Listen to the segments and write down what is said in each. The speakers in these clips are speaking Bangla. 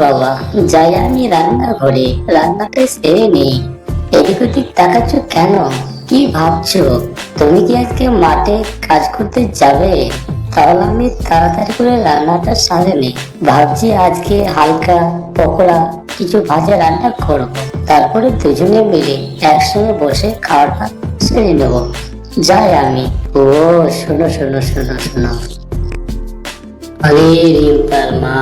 বাবা, যাই আমি রান্না সেরে এদিক ওদিক কেন? কি ভাবছ? তুমি কি আজকে মাঠে কাজ করতে যাবে? তাহলে আমি তাড়াতাড়ি করে রান্নাটা সারে নেই ভাবছি আজকে হালকা পকোড়া, কিছু ভাজা রান্না করব। তারপরে দুজনে মিলে একসঙ্গে বসে খাওয়াটা সেরে নেব। যাই আমি। ও, শোনো শোনো শোনো শোনো। আরে রিম্পার মা,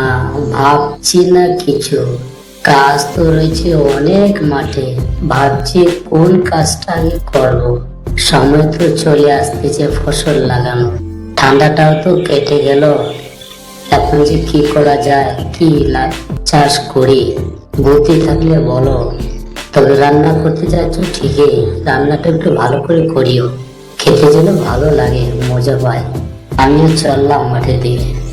ভাবছি না কিছু। কাজ তো রয়েছে অনেক মাঠে। ভাবছি কোন কাজটা আমি করব। সময় তো চলে আসতেছে ফসল লাগানো। ঠান্ডাটাও তো কেটে গেল। এখন যে কি করা যায়, কি লাভ চাষ করি? বুদ্ধি থাকলে বলো। তবে রান্না করতে যাচ্ছ ঠিকই, রান্নাটা একটু ভালো করে করিও। খেতে যেন ভালো লাগে, মজা পায়। আমিও চললাম মাঠের দিকে